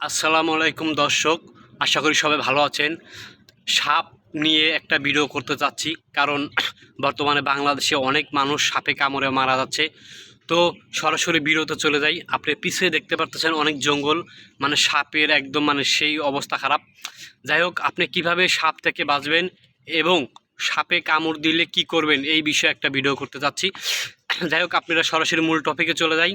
আসসালামু আলাইকুম দর্শক, আশা করি সবাই ভালো আছেন। সাপ নিয়ে একটা ভিডিও করতে চাচ্ছি কারণ বর্তমানে বাংলাদেশে অনেক মানুষ সাপে কামড়ে মারা যাচ্ছে। তো সরাসরি ভিডিওতে চলে যাই। আপনি পিছিয়ে দেখতে পারতেছেন অনেক জঙ্গল মানে সাপের একদম মানে সেই অবস্থা খারাপ। যাই হোক, আপনি কীভাবে সাপ থেকে বাঁচবেন এবং সাপে কামড় দিলে কি করবেন, এই বিষয়ে একটা ভিডিও করতে চাচ্ছি যাই হোক, আপনারা সরাসরি মূল টপিকে চলে যাই।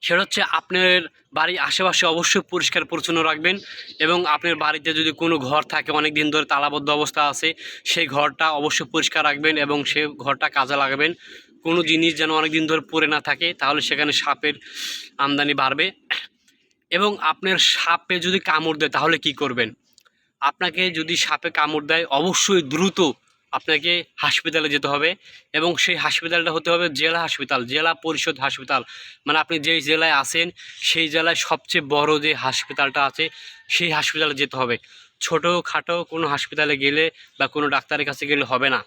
সেটা হচ্ছে আপনার বাড়ির আশেপাশে অবশ্যই পরিষ্কার পরিচ্ছন্ন রাখবেন এবং আপনার বাড়িতে যদি কোনো ঘর থাকে অনেক দিন ধরে তালাবদ্ধ অবস্থা আছে, সেই ঘরটা অবশ্যই পরিষ্কার রাখবেন এবং সে ঘরটা কাজে লাগাবেন। কোনো জিনিস যেন অনেক দিন ধরে পড়ে না থাকে, তাহলে সেখানে সাপের আমদানি বাড়বে। এবং আপনার সাপে যদি কামড় দেয়, তাহলে কি করবেন? আপনাকে যদি সাপে কামড় দেয়, অবশ্যই দ্রুত আপনাকে হাসপাতালে যেতে হবে এবং সেই হাসপাতালটা হতে হবে জেলা হাসপাতাল, জেলা পরিষদ হাসপাতাল। মানে আপনি যেই জেলায় আছেন, সেই জেলায় সবচেয়ে বড় যে হাসপাতালটা আছে, সেই হাসপাতালে যেতে হবে। ছোটো খাটো কোনো হাসপাতালে গেলে বা কোনো ডাক্তারের কাছে গেলে হবে না।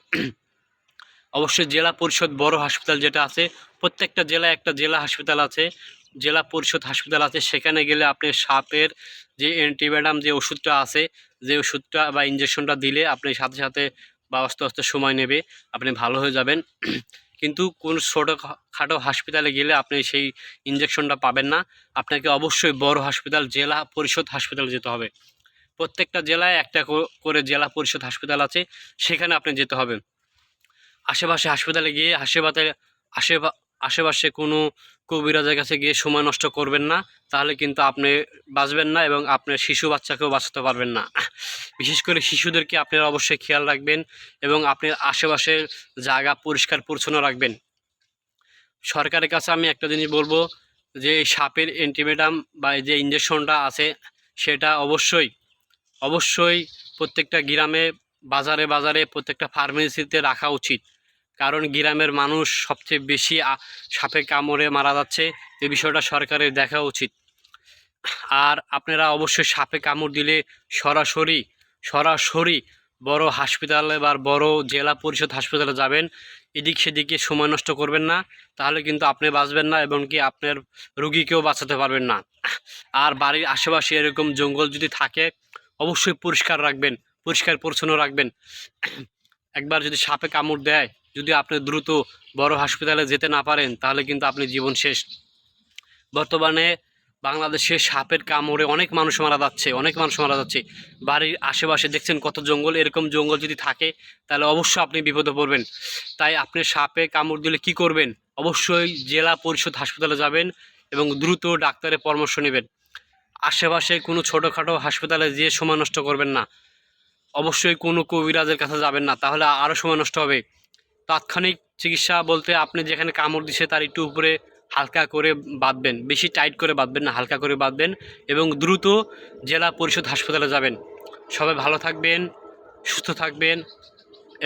অবশ্যই জেলা পরিষদ বড় হাসপাতাল যেটা আছে, প্রত্যেকটা জেলায় একটা জেলা হাসপাতাল আছে, জেলা পরিষদ হাসপাতাল আছে, সেখানে গেলে আপনি সাপের যে অ্যান্টিবায়োটাম যে ওষুধটা আছে, যে ওষুধটা বা ইঞ্জেকশনটা দিলে আপনি সাথে সাথে বা আস্তে আস্তে সময় নেবে, আপনি ভালো হয়ে যাবেন। কিন্তু কোন ছোটো খাটো হাসপাতালে গেলে আপনি সেই ইঞ্জেকশনটা পাবেন না। আপনাকে অবশ্যই বড় হাসপাতাল, জেলা পরিষদ হাসপাতালে যেতে হবে। প্রত্যেকটা জেলায় একটা করে জেলা পরিষদ হাসপাতাল আছে, সেখানে আপনি যেতে হবে। আশেপাশে হাসপাতালে গিয়ে হাসপাতালে আশেপা, আশেপাশে কোনো কবিরাজের কাছে গিয়ে সময় নষ্ট করবেন না, তাহলে কিন্তু আপনি বাঁচবেন না এবং আপনার শিশু বাচ্চাকেও বাঁচাতে পারবেন না। বিশেষ করে শিশুদেরকে আপনারা অবশ্যই খেয়াল রাখবেন এবং আপনার আশেপাশের জায়গা পরিষ্কার, পরিচ্ছন্ন রাখবেন। সরকারের কাছে আমি একটা জিনিস বলব, যে সাপের অ্যান্টিবায়োটাম বা যে ইঞ্জেকশনটা আছে, সেটা অবশ্যই অবশ্যই প্রত্যেকটা গ্রামে, বাজারে বাজারে প্রত্যেকটা ফার্মেসিতে রাখা উচিত। কারণ গ্রামের মানুষ সবচেয়ে বেশি সাপে কামড়ে মারা যাচ্ছে। এই বিষয়টা সরকারের দেখা উচিত। আর আপনারা অবশ্যই সাপে কামড় দিলে সরাসরি সরাসরি বড় হাসপাতালে বা বড় জেলা পরিষদ হাসপাতালে যাবেন। এদিক সেদিকে সময় নষ্ট করবেন না। তাহলে কিন্তু আপনি বাঁচবেন না এবং কি আপনার রুগীকেও বাঁচাতে পারবেন না। আর বাড়ির আশেপাশে এরকম জঙ্গল যদি থাকে, অবশ্যই পরিষ্কার রাখবেন, পরিষ্কার পরিচ্ছন্ন রাখবেন। একবার যদি সাপে কামড় দেয় যদি আপনি দ্রুত বড় হাসপাতালে যেতে না পারেন, তাহলে কিন্তু আপনি জীবন শেষ। বর্তমানে বাংলাদেশে সাপের কামড়ে অনেক মানুষ মারা যাচ্ছে, অনেক মানুষ মারা যাচ্ছে। বাড়ির আশেপাশে দেখছেন কত জঙ্গল, এরকম জঙ্গল যদি থাকে, তাহলে অবশ্যই আপনি বিপদে পড়বেন। তাই আপনি সাপে কামড় দিলে কি করবেন? অবশ্যই জেলা পরিষদ হাসপাতালে যাবেন এবং দ্রুত ডাক্তারের পরামর্শ নেবেন। আশেপাশে কোনো ছোটোখাটো হাসপাতালে যেয়ে সময় নষ্ট করবেন না। অবশ্যই কোনো কবিরাজের কাছে যাবেন না, তাহলে আরও সময় নষ্ট হবে। তাৎক্ষণিক চিকিৎসা বলতে আপনি যেখানে কামড় দিছে তার একটু উপরে হালকা করে বাঁধবেন, বেশি টাইট করে বাঁধবেন না, হালকা করে বাঁধবেন এবং দ্রুত জেলা পরিষদ হাসপাতালে যাবেন। সবাই ভালো থাকবেন, সুস্থ থাকবেন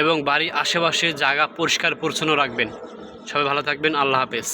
এবং বাড়ির আশেপাশে জায়গা পরিষ্কার পরিচ্ছন্ন রাখবেন। সবাই ভালো থাকবেন, আল্লাহ হাফেজ।